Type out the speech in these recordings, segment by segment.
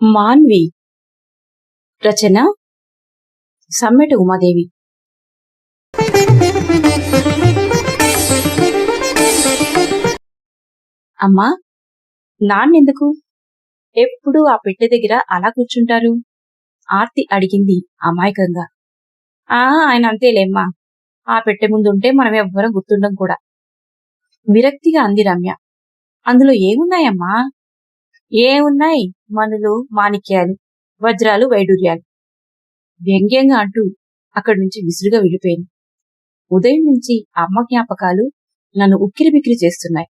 మాన్వి. రచన సమ్మెట ఉమాదేవి. అమ్మా నాన్నెందుకు? ఎప్పుడు ఆ పెట్టె దగ్గర అలా కూర్చుంటారు? ఆర్తి అడిగింది అమాయకంగా. ఆ ఆయన అంతేలేమ్మా. ఆ పెట్టె ముందుంటే మనం ఎవ్వరం గుర్తుండం కూడా. విరక్తిగా అంది రమ్య. అందులో ఏమున్నాయమ్మా? ఏమున్నాయి? మనులు మాణిక్యాలు వజ్రాలు వైడూర్యాలు. వ్యంగ్యంగా అంటూ అక్కడి నుంచి విసురుగా వెళ్ళిపోయింది. ఉదయం నుంచి అమ్మ జ్ఞాపకాలు నన్ను ఉక్కిరి బిక్కిరి చేస్తున్నాయి.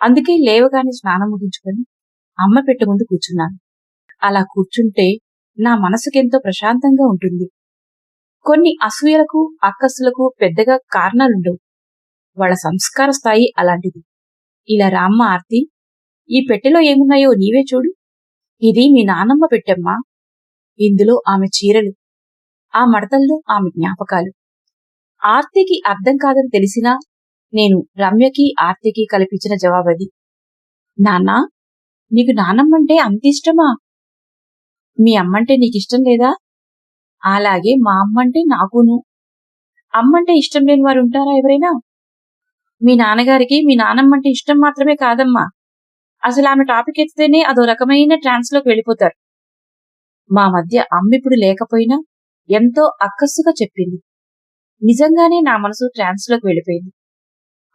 అందుకే లేవగానే స్నానం ముగించుకొని అమ్మ పెట్టె ముందు కూర్చున్నాను. అలా కూర్చుంటే నా మనసుకెంతో ప్రశాంతంగా ఉంటుంది. కొన్ని అసూయలకు అక్కస్సులకు పెద్దగా కారణాలుండవు. వాళ్ళ సంస్కార స్థాయి అలాంటిది. ఇలా రామ్మ ఆర్తి ఈ పెట్టెలో ఏమున్నాయో నీవే చూడు. ఇది మీ నానమ్మ పెట్టమ్మా. ఇందులో ఆమె చీరలు ఆ మడతల్లో ఆమె జ్ఞాపకాలు. ఆర్తికి అర్థం కాదని తెలిసినా నేను రమ్యకి ఆర్తికి కల్పించిన జవాబది. నాన్నా నీకు నానమ్మంటే అంత ఇష్టమా? మీ అమ్మంటే నీకిష్టం లేదా? అలాగే మా అమ్మంటే నాకును. అమ్మంటే ఇష్టం లేని వారు ఉంటారా ఎవరైనా? మీ నాన్నగారికి మీ నానమ్మంటే ఇష్టం మాత్రమే కాదమ్మా. అసలు ఆమె టాపిక్ ఎత్తితేనే అదో రకమైన ట్రాన్స్లోకి వెళ్ళిపోతారు. మా మధ్య అమ్మిప్పుడు లేకపోయినా ఎంతో అక్కస్సుగా చెప్పింది. నిజంగానే నా మనసు ట్రాన్స్లోకి వెళ్ళిపోయింది.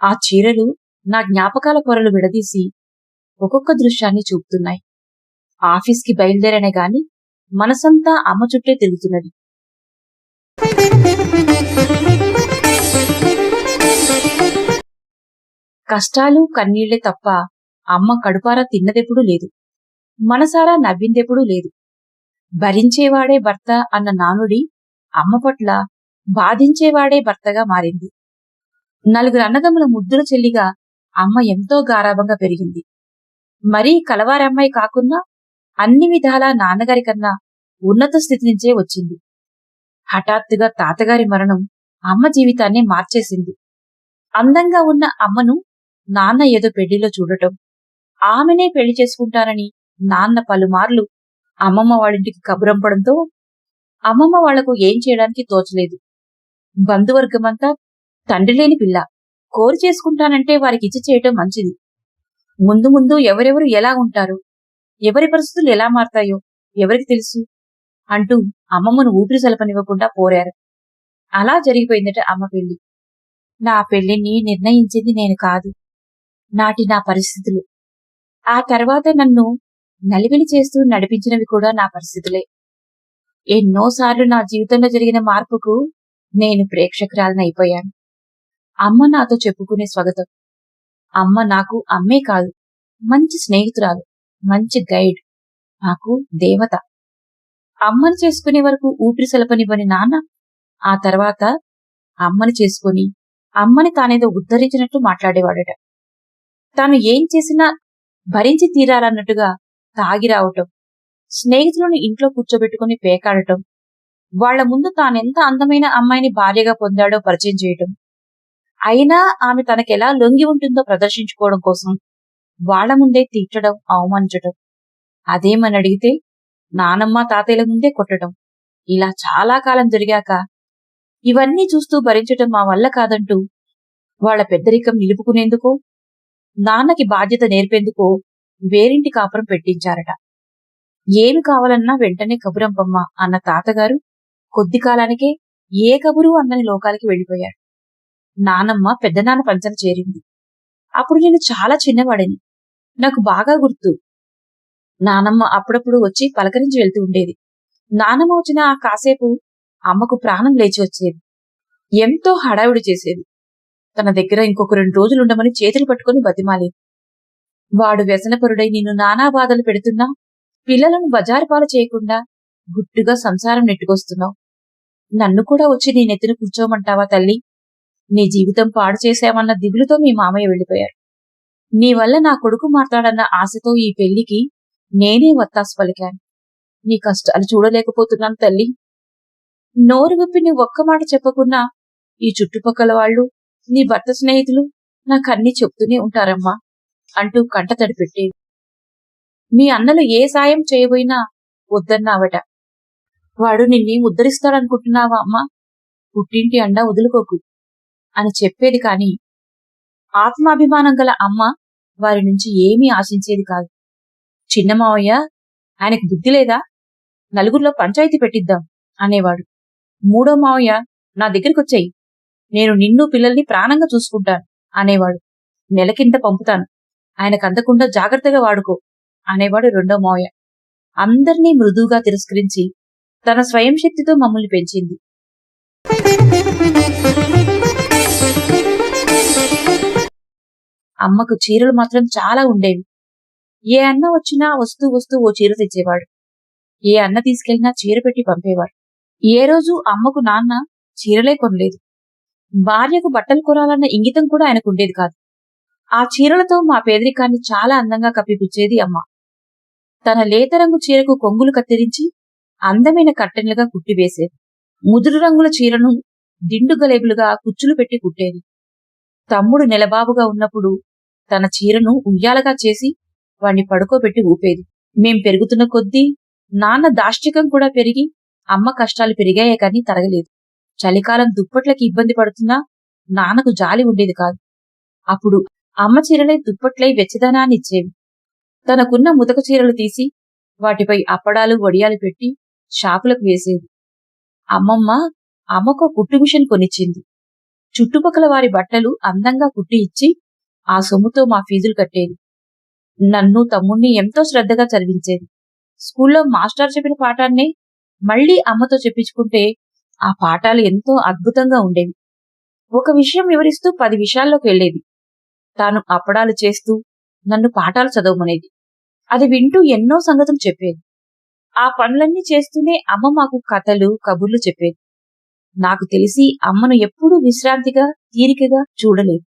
ఆ చీరలు నా జ్ఞాపకాల పొరలు విడదీసి ఒక్కొక్క దృశ్యాన్ని చూపుతున్నాయి. ఆఫీస్కి బయలుదేరనే గాని మనసంతా అమ్మ చుట్టే తిరుగుతున్నది. కష్టాలు కన్నీళ్ళే తప్ప అమ్మ కడుపారా తిన్నదెప్పుడూ లేదు. మనసారా నవ్విందెప్పుడూ లేదు. భరించేవాడే భర్త అన్న నానుడి అమ్మ పట్ల బాధించేవాడే భర్తగా మారింది. నలుగురు అన్నదమ్ముల ముద్దుల చెల్లిగా అమ్మ ఎంతో గారాభంగా పెరిగింది. మరీ కలవారమ్మాయి కాకున్నా అన్ని విధాలా నాన్నగారి కన్నా ఉన్నత స్థితి నుంచే వచ్చింది. హఠాత్తుగా తాతగారి మరణం అమ్మ జీవితాన్ని మార్చేసింది. అందంగా ఉన్న అమ్మను నాన్న ఏదో పెళ్ళిలో చూడటం ఆమెనే పెళ్ళి చేసుకుంటానని నాన్న పలుమార్లు అమ్మమ్మ వాళ్ళింటికి కబురంపడంతో అమ్మమ్మ వాళ్ళకు ఏం చేయడానికి తోచలేదు. బంధువర్గమంతా తండ్రి లేని పిల్ల కోరి చేసుకుంటానంటే వారికి ఇచ్చి చేయటం మంచిది. ముందు ముందు ఎవరెవరు ఎలా ఉంటారు? ఎవరి పరిస్థితులు ఎలా మారతాయో ఎవరికి తెలుసు? అంటూ అమ్మమ్మను ఊపిరి సలపనివ్వకుండా పోరారు. అలా జరిగిపోయిందట అమ్మ పెళ్ళి. నా పెళ్ళిని నిర్ణయించింది నేను కాదు. నాటి నా పరిస్థితులు. ఆ తర్వాత నన్ను నలివిలి చేస్తూ నడిపించినవి కూడా నా పరిస్థితులే. ఎన్నోసార్లు నా జీవితంలో జరిగిన మార్పుకు నేను ప్రేక్షకురాలనైపోయాను అమ్మ నాతో చెప్పుకునే స్వాగతం. అమ్మ నాకు అమ్మే కాదు మంచి స్నేహితురాలు మంచి గైడ్ నాకు దేవత. అమ్మని చేసుకునే వరకు ఊపిరి సలపనివ్వని నాన్న ఆ తర్వాత అమ్మని చేసుకుని అమ్మని తానేదో ఉద్ధరించినట్టు మాట్లాడేవాడట. తాను ఏం చేసినా భరించి తీరాలన్నట్టుగా తాగిరావటం స్నేహితులను ఇంట్లో కూర్చోబెట్టుకుని పేకాడటం వాళ్ళ ముందు తానెంత అందమైన అమ్మాయిని భార్యగా పొందాడో పరిచయం చేయటం. అయినా ఆమె తనకెలా లొంగి ఉంటుందో ప్రదర్శించుకోవడం కోసం వాళ్ళ ముందే తిట్టడం అవమానించటం. అదేమని అడిగితే నానమ్మ తాతయ్యల ముందే కొట్టడం ఇలా చాలా కాలం జరిగాక ఇవన్నీ చూస్తూ భరించటం మా వల్ల కాదంటూ వాళ్ళ పెద్దరికం నిలుపుకునేందుకో నాన్నకి బాధ్యత నేర్పేందుకో వేరింటి కాపురం పెట్టించారట. ఏమి కావాలన్నా వెంటనే కబురంపమ్మ అన్న తాతగారు కొద్ది కాలానికే ఏ కబురు అన్నని లోకాలకి వెళ్ళిపోయారు. నానమ్మ పెద్దనాన్న పంచన చేరింది. అప్పుడు నేను చాలా చిన్నవాడిని. నాకు బాగా గుర్తు. నానమ్మ అప్పుడప్పుడు వచ్చి పలకరించి వెళ్తూ ఉండేది. నానమ్మ వచ్చిన ఆ కాసేపు అమ్మకు ప్రాణం లేచి వచ్చేది. ఎంతో హడావిడి చేసేది. తన దగ్గర ఇంకొక రెండు రోజులు ఉండమని చేతులు పట్టుకుని బతిమాలి. వాడు వ్యసనపరుడై నిన్ను నానా బాధలు పెడుతున్నా పిల్లలను బజారుపాలు చేయకుండా గుట్టుగా సంసారం నెట్టుకొస్తున్నావు. నన్ను కూడా వచ్చి నీ నెత్తిన కూర్చోమంటావా తల్లి? నీ జీవితం పాడు చేశామన్న దిగులుతో మీ మామయ్య వెళ్ళిపోయారు నీ వల్ల నా కొడుకు మాట్లాడన్న ఆశతో ఈ పెళ్ళికి నేనే వత్తాసు పలికాను. నీ కష్టాలు చూడలేకపోతున్నాను తల్లి. నోరు విప్పి నీ ఒక్క మాట చెప్పకున్నా ఈ చుట్టుపక్కల వాళ్ళు నీ భర్త స్నేహితులు నాకన్నీ చెప్తూనే ఉంటారమ్మా అంటూ కంట తడిపెట్టేది మీ అన్నలు ఏ సాయం చేయబోయినా వద్దన్నావట. వాడు నిన్ని ఉద్ధరిస్తాడనుకుంటున్నావా అమ్మా? పుట్టింటి అండా వదులుకోకు అని చెప్పేది కాని ఆత్మాభిమానం గల అమ్మ వారి నుంచి ఏమీ ఆశించేది కాదు. చిన్న మావయ్య ఆయనకు బుద్ధి లేదా? నలుగురిలో పంచాయతీ పెట్టిద్దాం అనేవాడు. మూడో మావయ్య నా దగ్గరికి వచ్చాయి నేను నిన్ను పిల్లల్ని ప్రాణంగా చూసుకుంటాను అనేవాడు. నెలకింత పంపుతాను. ఆయనకు అందకుండా జాగ్రత్తగా వాడుకో అనేవాడు రెండో మావయ్య. అందర్నీ మృదువుగా తిరస్కరించి తన స్వయం శక్తితో మమ్మల్ని పెంచింది. అమ్మకు చీరలు మాత్రం చాలా ఉండేవి. ఏ అన్న వచ్చినా వస్తూ వస్తూ ఓ చీర తెచ్చేవాడు. ఏ అన్న తీసుకెళ్ళినా చీర పెట్టి పంపేవాడు. ఏ రోజు అమ్మకు నాన్న చీరలే కొనలేదు. భార్యకు బట్టలు కొనాలన్న ఇంగితం కూడా ఆయనకు ఉండేది కాదు. ఆ చీరలతో మా పేదరికాన్ని చాలా అందంగా కప్పిపుచ్చేది అమ్మ. తన లేత రంగు చీరకు కొంగులు కత్తిరించి అందమైన కట్టెలుగా కుట్టివేసేది. ముదురు రంగుల చీరను దిండు గలేబులుగా కుచ్చులు పెట్టి కుట్టేది. తమ్ముడు నెలబాబుగా ఉన్నప్పుడు తన చీరను ఉయ్యాలగా చేసి వాణ్ణి పడుకోబెట్టి ఊపేది. మేం పెరుగుతున్న కొద్దీ నాన్న దాష్టికం కూడా పెరిగి అమ్మ కష్టాలు పెరిగాయే కానీ తరగలేదు. చలికాలం దుప్పట్లకి ఇబ్బంది పడుతున్నా నాన్నకు జాలి ఉండేది కాదు. అప్పుడు అమ్మ చీరలే దుప్పట్లై వెచ్చదనాన్నిచ్చేవి తనకున్న ముతక చీరలు తీసి వాటిపై అప్పడాలు వడియాలు పెట్టి షాపులకు వేసేది అమ్మమ్మ అమ్మకు కుట్టు మిషన్ కొనిచ్చింది. చుట్టుపక్కల వారి బట్టలు అందంగా కుట్టి ఇచ్చి ఆ సొమ్ముతో మా ఫీజులు కట్టేది. నన్ను తమ్ముణ్ణి ఎంతో శ్రద్ధగా చదివించేది. స్కూల్లో మాస్టర్ చెప్పిన పాఠాన్నే మళ్ళీ అమ్మతో చెప్పించుకుంటే ఆ పాఠాలు ఎంతో అద్భుతంగా ఉండేవి. ఒక విషయం వివరిస్తూ పది విషయాల్లోకి వెళ్ళేది తాను అప్పడాలు చేస్తూ నన్ను పాఠాలు చదవమనేది. అది వింటూ ఎన్నో సంగతులు చెప్పేది. ఆ పనులన్నీ చేస్తూనే అమ్మ మాకు కథలు కబుర్లు చెప్పేది. నాకు తెలిసి అమ్మను ఎప్పుడూ విశ్రాంతిగా తీరికగా చూడలేదు.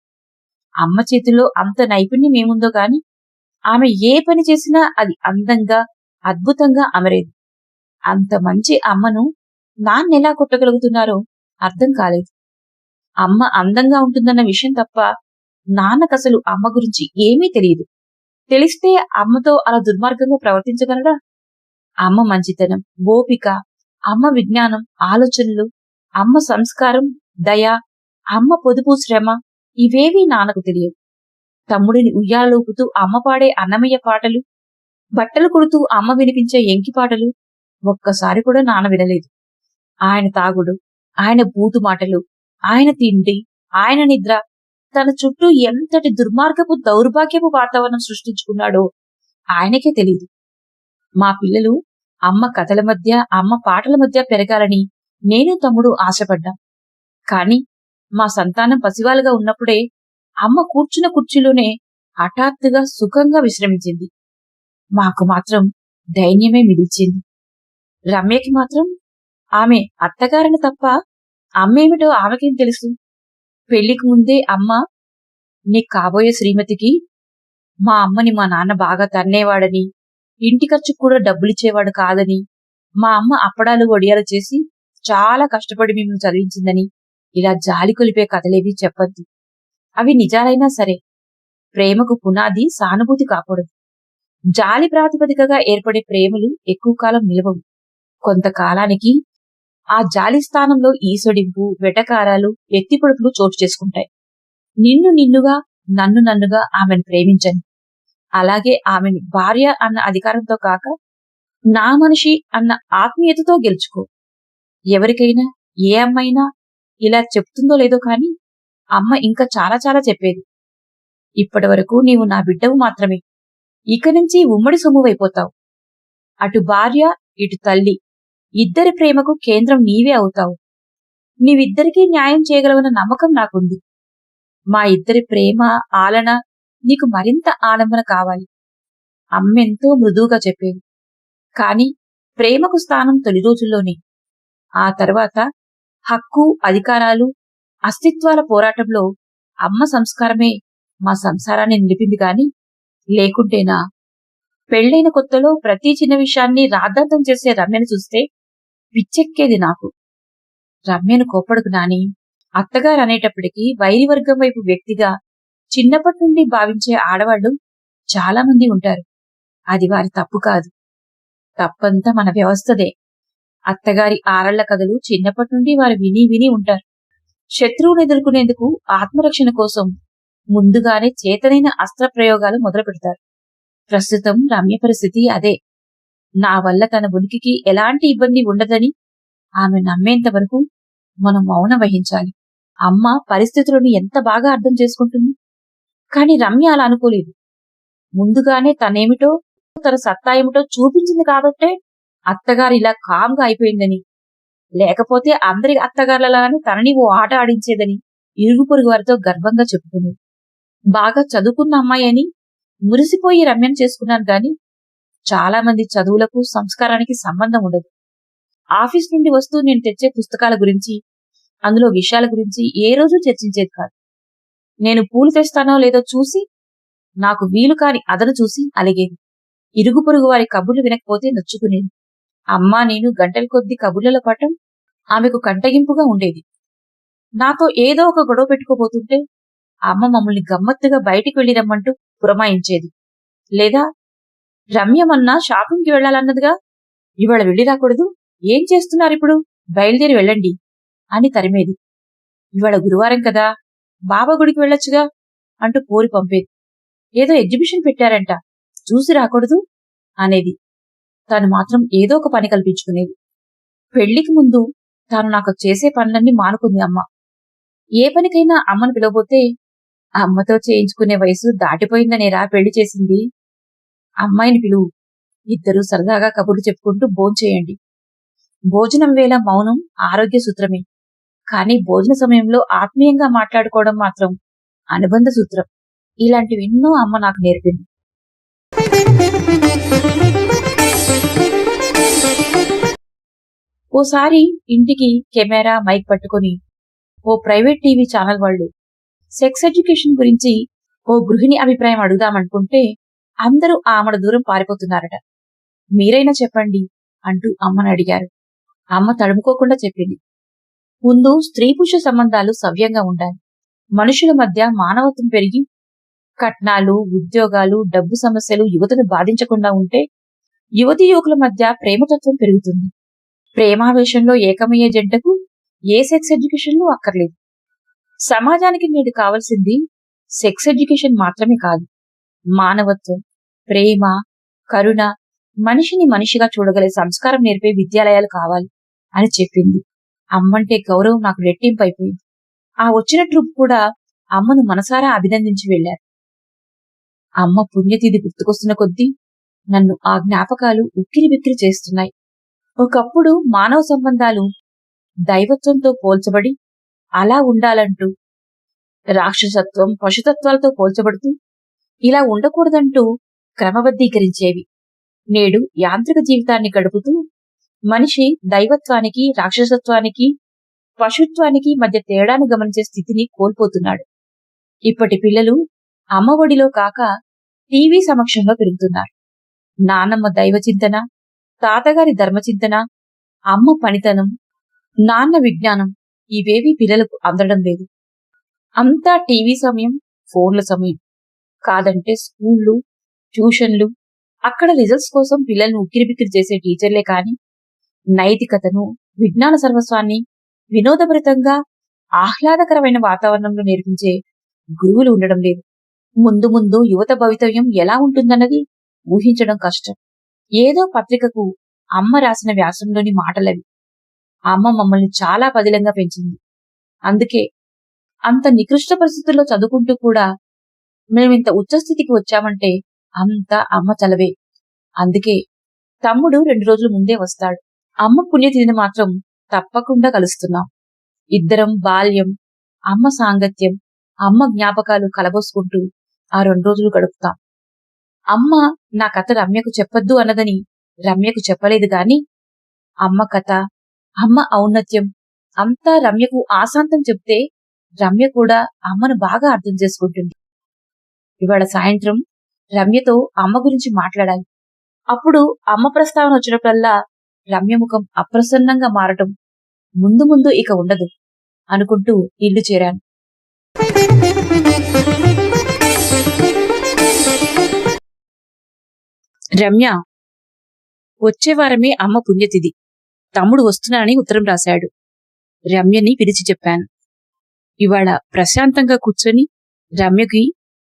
అమ్మ చేతిలో అంత నైపుణ్యం ఏముందో గాని ఆమె ఏ పని చేసినా అది అందంగా అద్భుతంగా అమరేది. అంత మంచి అమ్మను నాన్నెలా కొట్టగలుగుతున్నారో అర్థం కాలేదు. అమ్మ అందంగా ఉంటుందన్న విషయం తప్ప నాన్నకసలు అమ్మ గురించి ఏమీ తెలియదు. తెలిస్తే అమ్మతో అలా దుర్మార్గంగా ప్రవర్తించగలడా? అమ్మ మంచితనం ఓపిక అమ్మ విజ్ఞానం ఆలోచనలు అమ్మ సంస్కారం దయ అమ్మ పొదుపు శ్రమ ఇవేవీ నాన్నకు తెలియవు. తమ్ముడిని ఉయ్యాలూపుతూ అమ్మ పాడే అన్నమయ్య పాటలు బట్టలు కుడుతూ అమ్మ వినిపించే ఎంకి పాటలు ఒక్కసారి కూడా నాన్న వినలేదు. ఆయన తాగుడు ఆయన బూతు మాటలు ఆయన తిండి ఆయన నిద్ర. తన చుట్టూ ఎంతటి దుర్మార్గపు దౌర్భాగ్యపు వాతావరణం సృష్టించుకున్నాడో ఆయనకే తెలియదు మా పిల్లలు అమ్మ కథల మధ్య అమ్మ పాటల మధ్య పెరగాలని నేను తమ్ముడు ఆశపడ్డాం. కాని మా సంతానం పసివాలుగా ఉన్నప్పుడే అమ్మ కూర్చున్న కుర్చీలోనే హఠాత్తుగా సుఖంగా విశ్రమించింది. మాకు మాత్రం దైన్యమే మిగిల్చింది. రమ్యకి మాత్రం ఆమె అత్తగారిని తప్ప అమ్మేమిటో ఆమెకేం తెలుసు? పెళ్ళికి ముందే అమ్మ నీ కాబోయే శ్రీమతికి మా అమ్మని మా నాన్న బాగా తన్నేవాడని ఇంటి ఖర్చుకు కూడా డబ్బులిచ్చేవాడు కాదని మా అమ్మ అప్పడాలు వడియాలు చేసి చాలా కష్టపడి మిమ్మల్ని చదివించిందని ఇలా జాలి కొలిపే కథలేవి చెప్పద్దు. అవి నిజాలైనా సరే ప్రేమకు పునాది సానుభూతి కాకూడదు. జాలి ప్రాతిపదికగా ఏర్పడే ప్రేమలు ఎక్కువ కాలం నిలవవు. కొంతకాలానికి ఆ జాలి స్థానంలో ఈసొడింపు వెటకారాలు ఎత్తిపొడుపులు చోటు చేసుకుంటాయి. నిన్ను నిన్నుగా నన్ను నన్నుగా ఆమెను ప్రేమించండి అలాగే ఆమెను భార్య అన్న అధికారంతో కాక నా మనిషి అన్న ఆత్మీయతతో గెలుచుకో. ఎవరికైనా ఏ అమ్మైనా ఇలా చెప్తుందో లేదో కాని అమ్మ ఇంకా చాలా చాలా చెప్పేది. ఇప్పటి వరకు నీవు నా బిడ్డవు మాత్రమే. ఇక నుంచి ఉమ్మడి సొమ్మువైపోతావు అటు భార్య ఇటు తల్లి. ఇద్దరి ప్రేమకు కేంద్రం నీవే అవుతావు. నీవిద్దరికీ న్యాయం చేయగలవన్న నమ్మకం నాకుంది. మా ఇద్దరి ప్రేమ ఆలన నీకు మరింత ఆలంబన కావాలి. అమ్మెంతో మృదువుగా చెప్పేది కాని ప్రేమకు స్థానం తొలి రోజుల్లోనే. ఆ తర్వాత హక్కు అధికారాలు అస్తిత్వాల పోరాటంలో అమ్మ సంస్కారమే మా సంసారాన్ని నిలిపింది గాని లేకుంటేనా? పెళ్ళైన కొత్తలో ప్రతి చిన్న విషయాన్ని రాద్ధాంతం చేసే రమ్యను చూస్తే పిచ్చెక్కేది నాకు. రమ్యను కోపడుకు నాని అత్తగారు అనేటప్పటికీ వైరి వర్గం వైపు వ్యక్తిగా చిన్నప్పటి నుండి భావించే ఆడవాళ్ళు చాలా మంది ఉంటారు. అది వారి తప్పు కాదు. తప్పంతా మన వ్యవస్థదే. అత్తగారి ఆరళ్ళ కథలు చిన్నప్పటి నుండి వారు విని విని ఉంటారు. శత్రువును ఎదుర్కొనేందుకు ఆత్మరక్షణ కోసం ముందుగానే చేతనైన అస్త్ర ప్రయోగాలు మొదలు పెడతారు ప్రస్తుతం రమ్య పరిస్థితి అదే. నా వల్ల తన ఉనికికి ఎలాంటి ఇబ్బంది ఉండదని ఆమె నమ్మేంత వరకు మనం మౌనం వహించాలి. అమ్మ పరిస్థితులను ఎంత బాగా అర్థం చేసుకుంటుంది? కాని రమ్య అలా అనుకోలేదు. ముందుగానే తనేమిటో తన సత్తా ఏమిటో చూపించింది కాబట్టే అత్తగారు ఇలా కామ్గా అయిపోయిందని లేకపోతే అందరి అత్తగారులలానే తనని ఓ ఆట ఆడించేదని ఇరుగు పొరుగు వారితో గర్వంగా చెప్పుకుంది బాగా చదువుకున్న అమ్మాయి అని మురిసిపోయి రమ్యం చేసుకున్నాను గాని చాలా మంది చదువులకు సంస్కారానికి సంబంధం ఉండదు. ఆఫీస్ నుండి వస్తూ నేను తెచ్చే పుస్తకాల గురించి అందులో విషయాల గురించి ఏ రోజు చర్చించేది కాదు. నేను పూలు తెస్తానో లేదో చూసి నాకు వీలు కాని అదను చూసి అలిగేది. ఇరుగు పొరుగు వారి కబుర్లు వినకపోతే నొచ్చుకునేది. అమ్మా నేను గంటల కొద్ది కబుర్లలో పట్టం ఆమెకు కంటగింపుగా ఉండేది. నాతో ఏదో ఒక గొడవ పెట్టుకోబోతుంటే అమ్మ మమ్మల్ని గమ్మత్తుగా బయటికి వెళ్ళిరమ్మంటూ పురమాయించేది. లేదా రమ్యమన్నా షాపింగ్కి వెళ్ళాలన్నదిగా ఇవాళ వెళ్ళి రాకూడదు. ఏం చేస్తున్నారు ఇప్పుడు బయలుదేరి వెళ్ళండి అని తరిమేది. ఇవాళ గురువారం కదా బాబా గుడికి వెళ్ళొచ్చుగా అంటూ కోరి పంపేది. ఏదో ఎగ్జిబిషన్ పెట్టారంట. చూసి రాకూడదు అనేది. తాను మాత్రం ఏదో ఒక పని కల్పించుకునేది. పెళ్ళికి ముందు తాను నాకు చేసే పనులన్నీ మానుకుంది అమ్మ. ఏ పనికైనా అమ్మను పిలవబోతే అమ్మతో చేయించుకునే వయసు దాటిపోయిందనేరా పెళ్ళి చేసింది? అమ్మాయిని పిలువు. ఇద్దరూ సరదాగా కబుర్లు చెప్పుకుంటూ భోంచేయండి భోజనం వేళ మౌనం ఆరోగ్య సూత్రమే. కానీ భోజన సమయంలో ఆత్మీయంగా మాట్లాడుకోవడం మాత్రం అనుబంధ సూత్రం. ఇలాంటివి ఎన్నో అమ్మ నాకు నేర్పింది. ఓసారి ఇంటికి కెమెరా మైక్ పట్టుకొని ఓ ప్రైవేట్ టీవీ ఛానల్ వాళ్ళు సెక్స్ ఎడ్యుకేషన్ గురించి ఓ గృహిణి అభిప్రాయం అడుగుదామనుకుంటే అందరూ ఆమెను దూరం పారిపోతున్నారట. మీరైనా చెప్పండి అంటూ అమ్మను అడిగారు. అమ్మ తడుముకోకుండా చెప్పింది. ముందు స్త్రీ పురుష సంబంధాలు సవ్యంగా ఉండాలి. మనుషుల మధ్య మానవత్వం పెరిగి కట్నాలు ఉద్యోగాలు డబ్బు సమస్యలు యువతను బాధించకుండా ఉంటే యువతి యువకుల మధ్య ప్రేమతత్వం పెరుగుతుంది. ప్రేమావేశంలో ఏకమయ్యే జంటకు ఏ సెక్స్ ఎడ్యుకేషన్లు అక్కర్లేదు. సమాజానికి నేడు కావలసింది సెక్స్ ఎడ్యుకేషన్ మాత్రమే కాదు. మానవత్వం ప్రేమ కరుణ మనిషిని మనిషిగా చూడగలే సంస్కారం నేర్పే విద్యాలయాలు కావాలి అని చెప్పింది. అమ్మంటే గౌరవం నాకు రెట్టింపు అయిపోయింది ఆ వచ్చిన ట్రూప్ కూడా అమ్మను మనసారా అభినందించి వెళ్ళారు అమ్మ పుణ్యతిథి గుర్తుకొస్తున్న కొద్దీ నన్ను ఆ జ్ఞాపకాలు ఉక్కిరి బిక్కిరి చేస్తున్నాయి. ఒకప్పుడు మానవ సంబంధాలు దైవత్వంతో పోల్చబడి అలా ఉండాలంటూ రాక్షసత్వం పశుతత్వాలతో పోల్చబడుతూ ఇలా ఉండకూడదంటూ క్రమబద్ధీకరించేవి. నేడు యాంత్రిక జీవితాన్ని గడుపుతూ మనిషి దైవత్వానికి రాక్షసత్వానికి పశుత్వానికి మధ్య తేడాను గమనించే స్థితిని కోల్పోతున్నాడు. ఇప్పటి పిల్లలు అమ్మ ఒడిలో కాక టీవీ సమక్షంలో పెరుగుతున్నారు. నానమ్మ దైవ చింతన తాతగారి ధర్మచింతన అమ్మ పనితనం నాన్న విజ్ఞానం ఇవేవీ పిల్లలకు అందడం లేదు. అంతా టీవీ సమయం ఫోన్ల సమయం. కాదంటే స్కూళ్ళు ట్యూషన్లు అక్కడ రిజల్ట్స్ కోసం పిల్లల్ని ఉక్కిరిబిక్కిరి చేసే టీచర్లే కాని నైతికతను విజ్ఞాన సర్వస్వాన్ని వినోదభరితంగా ఆహ్లాదకరమైన వాతావరణంలో నేర్పించే గురువులు ఉండడం లేదు. ముందు ముందు యువత భవితవ్యం ఎలా ఉంటుందన్నది ఊహించడం కష్టం. ఏదో పత్రికకు అమ్మ రాసిన వ్యాసంలోని మాటలవి. అమ్మ మమ్మల్ని చాలా పదిలంగా పెంచింది. అందుకే అంత నికృష్ట పరిస్థితుల్లో చదువుకుంటూ కూడా మేమింత ఉచ్చస్థితికి వచ్చామంటే అంతా అమ్మ చలవే అందుకే తమ్ముడు రెండు రోజుల ముందే వస్తాడు. అమ్మ పుణ్యతిథిని మాత్రం తప్పకుండా కలుస్తున్నాం. ఇద్దరం బాల్యం అమ్మ సాంగత్యం అమ్మ జ్ఞాపకాలు కలబోసుకుంటూ ఆ రెండు రోజులు గడుపుతాం. అమ్మ నా కథ రమ్యకు చెప్పొద్దు అన్నదని రమ్యకు చెప్పలేదు గాని అమ్మ కథ అమ్మ ఔన్నత్యం అంతా రమ్యకు ఆశాంతం చెప్తే రమ్య కూడా అమ్మను బాగా అర్థం చేసుకుంటుంది. ఇవాళ సాయంత్రం రమ్యతో అమ్మ గురించి మాట్లాడాలి. అప్పుడు అమ్మ ప్రస్తావన వచ్చినప్పుడల్లా రమ్య ముఖం అప్రసన్నంగా మారటం ముందు ముందు ఇక ఉండదు అనుకుంటూ ఇల్లు చేరాను. రమ్య వచ్చే వారమే అమ్మ పుణ్యతిథి. తమ్ముడు వస్తున్నానని ఉత్తరం రాశాడు. రమ్యని పిలిచి చెప్పాను. ఇవాళ ప్రశాంతంగా కూర్చొని రమ్యకి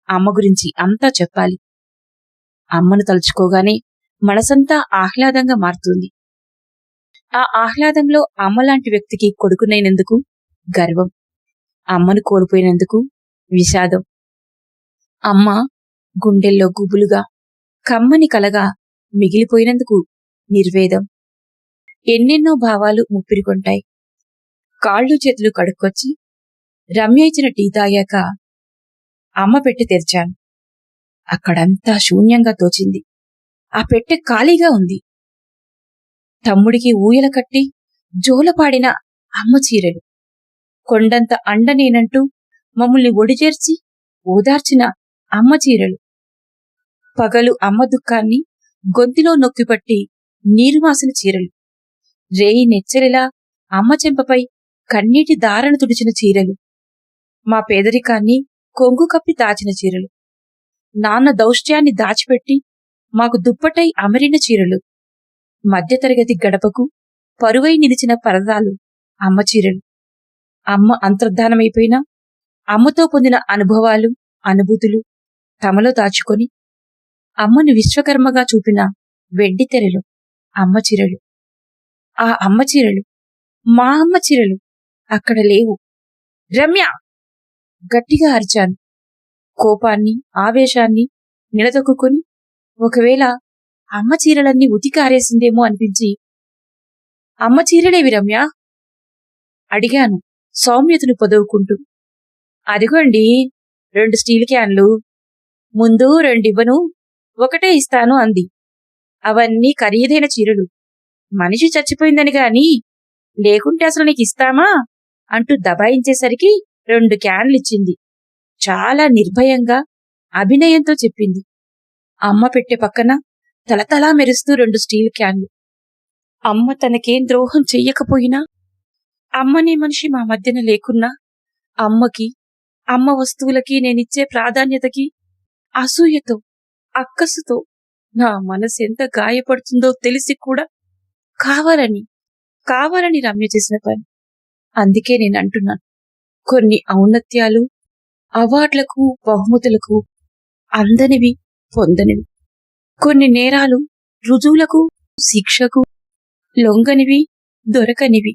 అమ్మ గురించి అంతా చెప్పాలి. అమ్మను తలుచుకోగానే మనసంతా ఆహ్లాదంగా మారుతుంది. ఆ ఆహ్లాదంలో అమ్మలాంటి వ్యక్తికి కొడుకునైనందుకు గర్వం. అమ్మను కోల్పోయినందుకు విషాదం. అమ్మ గుండెల్లో గుబులుగా కమ్మని కలగా మిగిలిపోయినందుకు నిర్వేదం. ఎన్నెన్నో భావాలు ముప్పిరికొంటాయి. కాళ్ళు చేతులు కడుక్కొచ్చి రమ్య ఇచ్చిన టీ తాగాక అమ్మ పెట్టి తెరిచాను. అక్కడంతా శూన్యంగా తోచింది. ఆ పెట్టె ఖాళీగా ఉంది. తమ్ముడికి ఊయల కట్టి జోలపాడిన అమ్మ చీరలు. కొండంత అండనేనంటూ మమ్మల్ని ఒడిచేర్చి ఓదార్చిన అమ్మ చీరలు. పగలు అమ్మ దుఃఖాన్ని గొంతిలో నొక్కిపట్టి నీరుమాసిన చీరలు. రేయి నెచ్చలిలా అమ్మ చెంపపై కన్నీటి దారను తుడిచిన చీరలు. మా పేదరికాన్ని కొంగు కప్పి దాచిన చీరలు. నాన్న దౌష్ట్యాన్ని దాచిపెట్టి మాకు దుప్పటై అమరిన చీరలు. మధ్యతరగతి గడపకు పరువై నిలిచిన పరదాలు అమ్మ చీరలు. అమ్మ అంతర్ధానమైపోయినా అమ్మతో పొందిన అనుభవాలు అనుభూతులు తమలో దాచుకొని అమ్మను విశ్వకర్మగా చూపిన వెండి తెరలు అమ్మ చీరలు. ఆ అమ్మ చీరలు మా అమ్మ చీరలు అక్కడ లేవు. రమ్య! గట్టిగా అరిచాను. కోపాన్ని ఆవేశాన్ని నిలదొక్కుని ఒకవేళ అమ్మ చీరలన్నీ ఉతికి ఆరేసిందేమో అనిపించి అమ్మ చీరలేవి రమ్య? అడిగాను సౌమ్యతను పొదవుకుంటూ అదిగోండి రెండు స్టీల్ క్యాన్లు ముందు రెండివ్వను ఒకటే ఇస్తాను అంది. అవన్నీ ఖరీదైన చీరలు. మనిషి చచ్చిపోయిందని గాని లేకుంటే అసలు నీకు ఇస్తామా? అంటూ దబాయించేసరికి రెండు క్యాన్లిచ్చింది చాలా నిర్భయంగా అభినయంతో చెప్పింది. అమ్మ పెట్టే పక్కన తలతలా మెరుస్తూ రెండు స్టీల్ క్యాన్లు. అమ్మ తనకేం ద్రోహం చెయ్యకపోయినా అమ్మనే మనిషి మా మధ్యన లేకున్నా అమ్మకి అమ్మ వస్తువులకి నేనిచ్చే ప్రాధాన్యతకి అసూయతో అక్కసుతో నా మనసు ఎంత గాయపడుతుందో తెలిసి కూడా కావాలని కావాలని రమ్య చేసిన పని. అందుకే నేను అంటున్నాను కొన్ని ఔన్నత్యాలు అవార్డులకు బహుమతులకు అందనివి పొందనివి. కొన్ని నేరాలు రుజువులకు శిక్షకు లొంగనివి దొరకనివి.